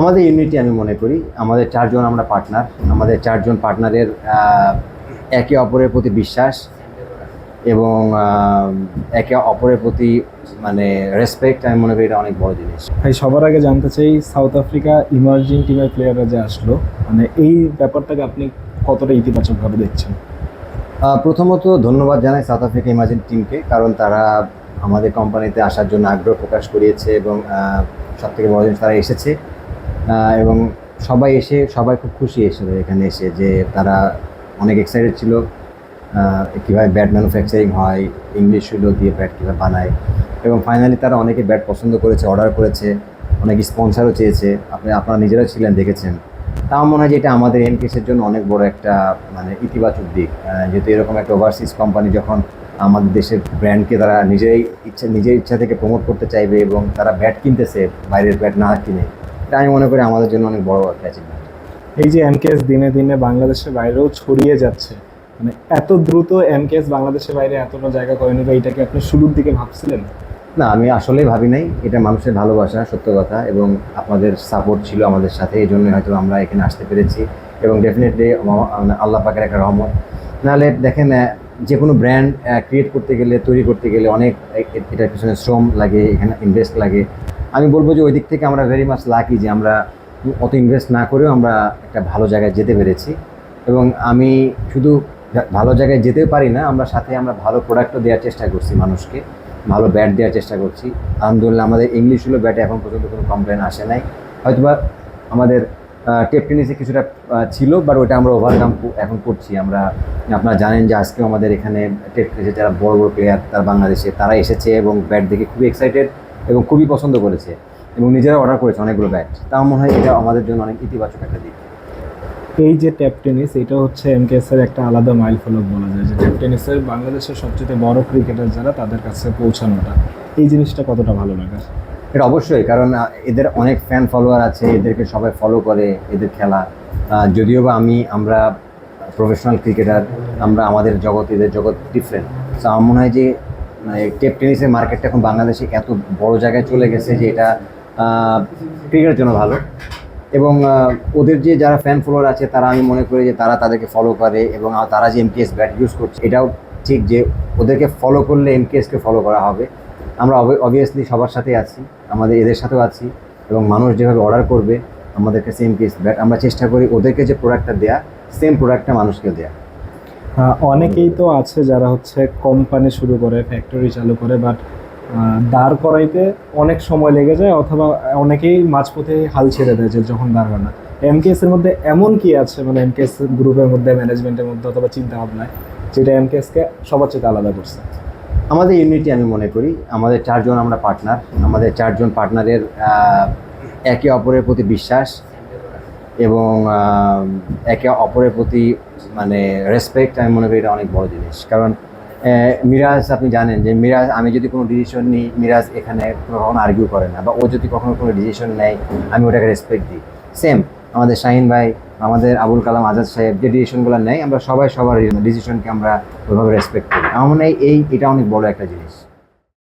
আমাদের ইউনিটি আমি মনে করি আমাদের চারজন আমরা পার্টনার আমাদের চারজন পার্টনারের একে অপরের প্রতি বিশ্বাস এবং একে অপরের প্রতি মানে রেসপেক্ট আমি মনে করি এটা অনেক বড় জিনিস। ভাই সবার আগে জানতে চাই সাউথ আফ্রিকা ইমার্জিং টিমের প্লেয়াররা যে আসলো মানে এই ব্যাপারটাকে আপনি কতটা ইতিবাচকভাবে দেখছেন? প্রথমত ধন্যবাদ জানাই সাউথ আফ্রিকা ইমার্জেন্ট টিমকে কারণ তারা আমাদের কোম্পানিতে আসার জন্য আগ্রহ প্রকাশ করিয়েছে এবং সব থেকে বড় জিনিস তারা এসেছে। এবং সবাই এসে, সবাই খুব খুশি এসেছে এখানে এসে যে তারা অনেক এক্সাইটেড ছিল। কীভাবে ব্যাট ম্যানুফ্যাকচারিং হয় ইংলিশ শুলো দিয়ে ব্যাট কীভাবে বানায়। এবং ফাইনালি তারা অনেকে ব্যাট পছন্দ করেছে অর্ডার করেছে, অনেক স্পন্সারও চেয়েছে। আপনি, আপনারা নিজেরাও ছিলেন, দেখেছেন। তা আমার মনে হয় যে এটা আমাদের এনকেসের জন্য অনেক বড় একটা মানে ইতিবাচক দিক। যেহেতু এরকম একটা ওভারসিজ কোম্পানি যখন আমাদের দেশের ব্র্যান্ডকে তারা নিজেই ইচ্ছা, নিজের ইচ্ছা থেকে প্রমোট করতে চাইবে এবং তারা ব্যাট কিনতেছে, বাইরের ব্যাট না কিনে এটা আমি মনে করি আমাদের জন্য অনেক বড় একটা অ্যাচিভমেন্ট এই যে এমকেএস দিনে দিনে বাংলাদেশের বাইরেও ছড়িয়ে যাচ্ছে মানে এত দ্রুত এমকেএস বাংলাদেশের বাইরে এতটা জায়গা করে নেবে এইটাকে আপনি শুরুর দিকে ভাবছিলেন? না আমি আসলেই ভাবি নাই। এটা মানুষের ভালোবাসা সত্য কথা এবং আপনাদের সাপোর্ট ছিল আমাদের সাথে এই জন্যই হয়তো আমরা এখানে আসতে পেরেছি এবং ডেফিনেটলি আল্লাহ পাকের একটা রহমত। নাহলে দেখেন যে কোনো ব্র্যান্ড ক্রিয়েট করতে গেলে তৈরি করতে গেলে অনেক এটার পিছনে শ্রম লাগে এখানে ইনভেস্ট লাগে। আমি বলব যে ওই দিক থেকে আমরা ভেরি মাচ লাকি যে আমরা অত ইনভেস্ট না করেও আমরা একটা ভালো জায়গায় যেতে পেরেছি। এবং আমি শুধু ভালো জায়গায় যেতেও পারি না, আমরা সাথে আমরা ভালো প্রোডাক্টও দেওয়ার চেষ্টা করছি মানুষকে, ভালো ব্যাট দেওয়ার চেষ্টা করছি। আলহামদুলিল্লাহ আমাদের ইংলিশ হলো ব্যাটে এখন পর্যন্ত কোনো কমপ্লেন আসে নাই। হয়তোবা আমাদের টেপ টেনিসে কিছুটা ছিল বাট ওটা আমরা ওভারকাম এখন করছি। আমরা, আপনারা জানেন যে আজকেও আমাদের এখানে টেপ টেনিসে যারা বড় বড় প্লেয়ার তারা বাংলাদেশে, তারা এসেছে এবং ব্যাট দেখে খুবই এক্সাইটেড এবং খুবই পছন্দ করেছে এবং নিজেরা অর্ডার করেছে অনেকগুলো ব্যাট তাও মনে হয় এটা আমাদের জন্য অনেক ইতিবাচক একটা দিক। এই যে ট্যাপ টেনিস এটা হচ্ছে এমকেএস এর একটা আলাদা মাইল ফলক বলা যায় যে ট্যাপ টেনিসের বাংলাদেশের সবচেয়ে বড় ক্রিকেটার যারা তাদের কাছে পৌঁছানোটা। এই জিনিসটা কতটা ভালো লাগে? এটা অবশ্যই কারণ এদের অনেক ফ্যান ফলোয়ার আছে এদেরকে সবাই ফলো করে এদের খেলা। যদিও বা আমি আমরা প্রফেশনাল ক্রিকেটার আমরা আমাদের জগৎ এদের জগৎ ডিফারেন্ট তো আমার মনে হয় যে মানে টেপ টেনিসের মার্কেটটা এখন বাংলাদেশে এত বড় জায়গায় চলে গেছে যে এটা ক্রিকেটের জন্য ভালো। এবং ওদের যে যারা ফ্যান ফলোয়ার আছে, তারা আমি মনে করি যে তারা তাদেরকে ফলো করে এবং তারা যে এমকেএস ব্যাট ইউজ করছে, এটাও ঠিক যে ওদেরকে ফলো করলে এমকেএসকে ফলো করা হবে। আমরা অবভিয়াসলি সবার সাথে আছি, আমাদের এদের সাথেও আছি এবং মানুষ যেভাবে অর্ডার করবে, আমাদের কাছে এমকেএস ব্যাট আমরা চেষ্টা করি ওদেরকে যে প্রোডাক্টটা দেয়া সেম প্রোডাক্টটা মানুষকে দেয়া। অনেকেই তো আছে যারা হচ্ছে কোম্পানি শুরু করে ফ্যাক্টরি চালু করে বাট দাঁড় করাইতে অনেক সময় লেগে যায় অথবা অনেকেই মাঝপথে হাল ছেড়ে দেয় যে যখন দাঁড় হয় না। এমকেএস এর মধ্যে এমন কি আছে? মানে এমকেএস গ্রুপের মধ্যে ম্যানেজমেন্টের মধ্যে অথবা চিন্তা ভাবনায় যেটা এমকেএসকে সবার চেয়ে আলাদা করছে? আমাদের ইউনিটি আমি মনে করি, আমাদের চারজন আমরা পার্টনার আমাদের চারজন পার্টনারের একে অপরের প্রতি বিশ্বাস এবং একে অপরের প্রতি মানে রেসপেক্ট আমি মনে করি এটা অনেক বড় জিনিস। কারণ মিরাজ আপনি জানেন যে মিরাজ, আমি যদি কোনো ডিসিশন নিই, মিরাজ এখানে কখনো আর্গিউ করে না বা ও যদি কখনো কোনো ডিসিশন নেয়, আমি ওটাকে রেসপেক্ট দিই। সেম আমাদের শাহিন ভাই, আমাদের আবুল কালাম আজাদ সাহেব যে ডিসিশনগুলো নেয়, আমরা সবাই সবার ডিসিশনকে আমরা ওইভাবে রেসপেক্ট করি। আমার মনে হয় এই, এটা অনেক বড় একটা জিনিস।